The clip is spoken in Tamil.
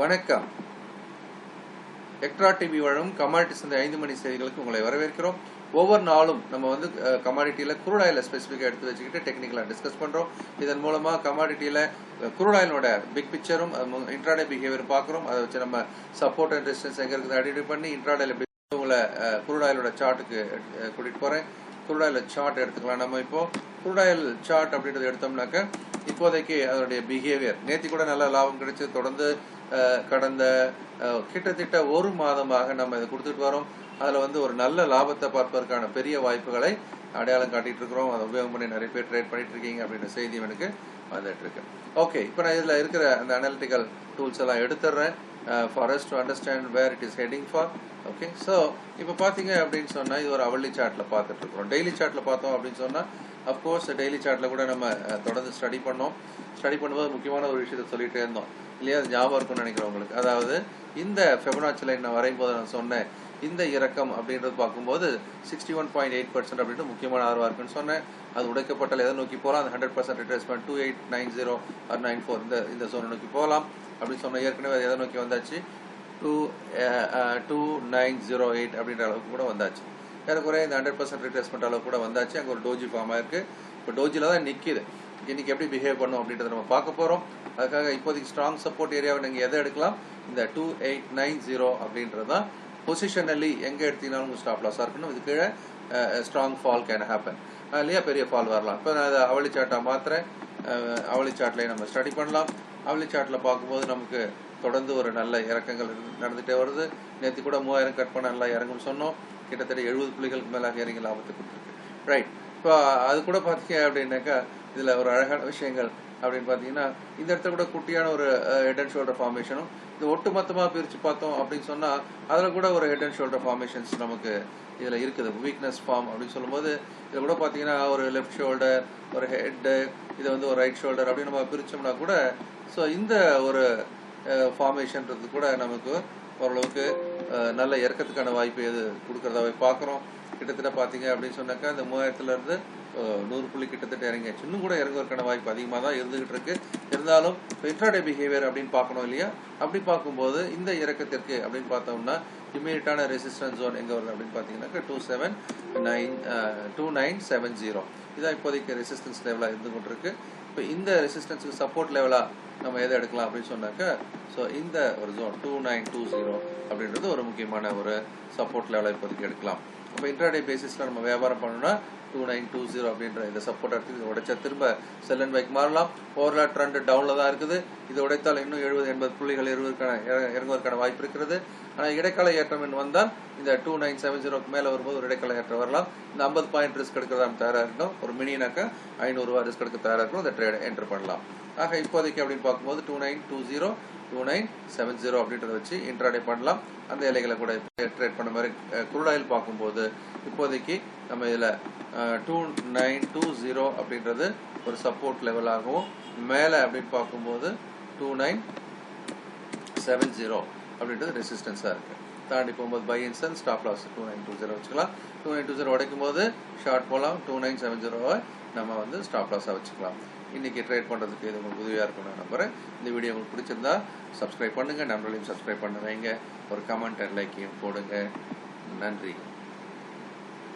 வணக்கம். எக்ட்ரா டிவி வழங்கும் கமாடிட்டி சந்தை ஐந்து மணி செய்திகளுக்கு உங்களை வரவேற்கிறோம். ஒவ்வொரு நாளும் நம்ம வந்து கமாடிட்டியில் குரூடாயில் ஸ்பெசிஃபிக்காக எடுத்து வச்சுக்கிட்டு டெக்னிக்கலாக டிஸ்கஸ் பண்ணுறோம் இதன் மூலமாக கமாடிட்டியில் குரூடாயிலோட பிக் பிக்சரும் இன்ட்ராடே பிஹேவியர் பார்க்குறோம். அதை வச்சு நம்ம சப்போர்ட் அண்ட் ரெசிஸ்டன்ஸ் எங்கே இருக்குது ஐடென்டிஃபை பண்ணி இன்ட்ராடேல உங்களை குரூடாயிலோட சார்ட்டுக்கு கூட்டிகிட்டு போகிறேன் குரூடாயில் சார்ட் எடுத்துக்கலாம். நம்ம இப்போ குரூடாயில் சார்ட் அப்படின்றது எடுத்தோம்னாக்க இப்போதைக்கு அதனுடைய பிஹேவியர் நேற்று கூட நல்ல லாபம் கிடைச்சு தொடர்ந்து கடந்த கிட்டத்தட்ட ஒரு மாதமாக நம்ம இதை கொடுத்துட்டு வரோம். அதில் வந்து ஒரு நல்ல லாபத்தை பார்ப்பதற்கான பெரிய வாய்ப்புகளை அடையாளம் காட்டிட்டு இருக்கிறோம். அதை உபயோகம் பண்ணி நிறைய பேர் ட்ரேட் பண்ணிட்டு இருக்கீங்க அப்படின்ற செய்தி எனக்கு வந்துட்டு இருக்கு. ஓகே இப்போ நான் இதில் இருக்கிற அந்த அனாலிட்டிக்கல் டூல்ஸ் எல்லாம் எடுத்துடுறேன். For as to understand where it is heading for okay so இப்போ பார்த்தீங்க அப்படின்னு சொன்னால் இது ஒரு அவள்ளி சார்ட்டில் பார்த்துட்டு இருக்கிறோம். டெய்லி சார்ட்டில் பார்த்தோம் அப்படின்னு சொன்னால் அஃப்கோர்ஸ் டெய்லி சார்ட்டில் கூட நம்ம uh, தொடர்ந்து ஸ்டடி பண்ணோம். ஸ்டடி பண்ணும்போது முக்கியமான ஒரு விஷயத்தை சொல்லிகிட்டே இருந்தோம். இல்லையா? அது ஞாபகம் இருக்கும்னு நினைக்கிறேன் உங்களுக்கு. அதாவது இந்த ஃபெபனாச்சி லைன் நான் வரையும் போது நான் சொன்னேன். இந்த இறக்கம் அப்படின்றது பார்க்கும்போது sixty one point eight percent அப்படின்றது முக்கியமான ஆர்வம் இருக்குன்னு சொன்னேன். அது உடைக்கப்பட்டால் எதை நோக்கி போகலாம்? அந்த hundred percent retracement two eight nine zero or nine four இந்த இந்த சோனை நோக்கி போகலாம். அப்படின்னு சொன்ன ஏற்கனவே அது எதை நோக்கி வந்தாச்சு? Two two nine zero eight அப்படின்ற அளவுக்கு கூட வந்தாச்சு. ஏறக்குறைய இந்த ஹண்ட்ரட் பர்சன்ட் ரிட்ரேஸ்மெண்ட் அளவு கூட வந்தாச்சு. அங்கே ஒரு டோஜி ஃபார்ம் ஆயிருக்கு. இப்போ டோஜியில் தான் நிற்கிது இன்னைக்கு எப்படி பிஹேவ் பண்ணும் அப்படின்றத நம்ம பார்க்க போகிறோம் அதுக்காக இப்போதைக்கு ஸ்ட்ராங் சப்போர்ட் ஏரியாவை நீங்கள் எதை எடுக்கலாம்? இந்த டூ எயிட் நைன் ஜீரோ அப்படின்றது தான் பொசிஷனலி எங்கே எடுத்தீங்கனாலும் உங்கள் ஸ்டாப் லாஸாக இருக்கணும் இது கீழே ஸ்ட்ராங் ஃபால் கேன் ஹேப்பன் இல்லையா? பெரிய ஃபால் வரலாம். இப்போ நான் அதை அவளி சார்ட்டாக மாத்திரேன் அவளி சார்ட்லேயே நம்ம ஸ்டடி பண்ணலாம். அவளி சார்ட்டில் பார்க்கும்போது நமக்கு தொடர்ந்து ஒரு நல்ல இறக்கங்கள் நடந்துகிட்டே வருது. நேற்று கூட மூவாயிரம் கட் பண்ண நல்லா இறங்கும்னு சொன்னோம். கிட்டத்தட்ட எழுபது புள்ளிகளுக்கு மேலாக இறங்கி லாபத்தை கொடுத்துருக்கு. ரைட் இப்போ அது கூட பார்த்தீங்க அப்படின்னாக்கா இதில் ஒரு அழகான விஷயங்கள் அப்படின்னு பார்த்தீங்கன்னா இந்த இடத்துல கூட குட்டியான ஒரு ஹெட் அண்ட் ஷோல்டர் ஃபார்மேஷனும் இது ஒட்டு மொத்தமாக பிரித்து பார்த்தோம் அப்படின்னு சொன்னால் அதில் கூட ஒரு ஹெட் அண்ட் ஷோல்டர் ஃபார்மேஷன்ஸ் நமக்கு இதில் இருக்குது. வீக்னஸ் ஃபார்ம் அப்படின்னு சொல்லும்போது இதில் கூட பார்த்தீங்கன்னா ஒரு லெஃப்ட் ஷோல்டர் ஒரு ஹெட்டு இது வந்து ஒரு ரைட் ஷோல்டர் அப்படின்னு நம்ம பிரித்தோம்னா கூட ஸோ இந்த ஒரு ஃபார்மேஷன்றது கூட நமக்கு ஓரளவுக்கு நல்ல இறக்கத்துக்கான வாய்ப்பு எது கொடுக்கறதாவே பார்க்குறோம் கிட்டத்தட்ட பார்த்தீங்க அப்படின்னு சொன்னாக்கா இந்த மூவாயிரத்துல இருந்து நூறு புள்ளி கிட்டத்தட்ட இறங்கியாச்சு. இன்னும் கூட இறங்குவதற்கான வாய்ப்பு அதிகமாக தான் இருந்துகிட்டு இருக்கு. இருந்தாலும் இன்ட்ராடே பிஹேவியர் அப்படின்னு பார்க்கணும் இல்லையா? அப்படி பார்க்கும்போது இந்த இறக்கத்திற்கு அப்படின்னு பார்த்தோம்னா இமீடியட்டான ரெசிஸ்டன்ஸ் ஜோன் எங்கே வருது அப்படின்னு பார்த்தீங்கன்னாக்கா two seven nine two nine seven zero இதான் இப்போதைக்கு ரெசிஸ்டன்ஸ் லெவலாக இருந்து கொண்டிருக்கு. இப்போ இந்த ரெசிஸ்டன்ஸுக்கு சப்போர்ட் லெவலாக நம்ம எதை எடுக்கலாம் அப்படின்னு சொன்னாக்கா ஸோ இந்த ஒரு zone two nine two zero அப்படின்றது ஒரு முக்கியமான ஒரு சப்போர்ட் லெவலாக இப்போதைக்கு எடுக்கலாம். அப்போ இன்ட்ராடே பேசிஸில் நம்ம வியாபாரம் பண்ணோம்னா டூ நைன் டூ ஜீரோ அப்படின்ற இந்த சப்போர்ட் எடுத்து இதை உடைச்சா திரும்ப செல் அண்ட் பைக் மாறலாம். ஓவர்லாட் ட்ரெண்ட் டவுனில் தான் இருக்குது. இது உடைத்தால் இன்னும் எழுபது எண்பது புள்ளிகள் இருவதற்கான இறங்குவதற்கான வாய்ப்பு இருக்கிறது. ஆனால் இடைக்கால ஏற்றம் என்று வந்தால் இந்த டூ நைன் செவன் ஜீரோக்கு மேலே வரும்போது ஒரு இடைக்கால ஏற்றம் வரலாம். இந்த ஐம்பது பாயிண்ட் ரிஸ்க் எடுக்கிறதா தயாராக இருக்கணும். ஒரு மினினாக்கா ஐநூறுரூவா ரிஸ்க் எடுக்க தயாராக இருக்கணும். இந்த ட்ரேட் என்டர் பண்ணலாம். ஆக இப்போதைக்கு அப்படின்னு பார்க்கும்போது two nine two zero two nine seven zero அப்படின்றத வச்சு இன்ட்ராடே பண்ணலாம். அந்த இலைகளை கூட ட்ரேட் பண்ண மாதிரி குருடாயில் பார்க்கும்போது இப்போதைக்கு நம்ம இதில் டூ நைன் டூ ஜீரோ அப்படின்றது ஒரு சப்போர்ட் லெவலாகவும் மேலே அப்படின்னு பார்க்கும்போது டூ நைன் செவன் ஜீரோ அப்படின்றது ரெசிஸ்டன்ஸாக இருக்குது தாண்டி போகும்போது buy இன்சன் stop loss two nine two zero வச்சுக்கலாம். டூ நைன் டூ ஜீரோ உடைக்கும் போது ஷார்ட் போகலாம் டூ நைன் செவன் ஜீரோவை நம்ம வந்து ஸ்டாப் லாஸாக வச்சுக்கலாம். இன்றைக்கி ட்ரேட் பண்ணுறதுக்கு இது உங்களுக்கு உதவியாக இருக்கும் நான் நம்புகிறேன் இந்த வீடியோ உங்களுக்கு பிடிச்சிருந்தா சப்ஸ்கிரைப் பண்ணுங்கள் நம்மளையும் சப்ஸ்கிரைப் பண்ணுறீங்க ஒரு கமெண்ட் லைக்கையும் போடுங்க. நன்றி.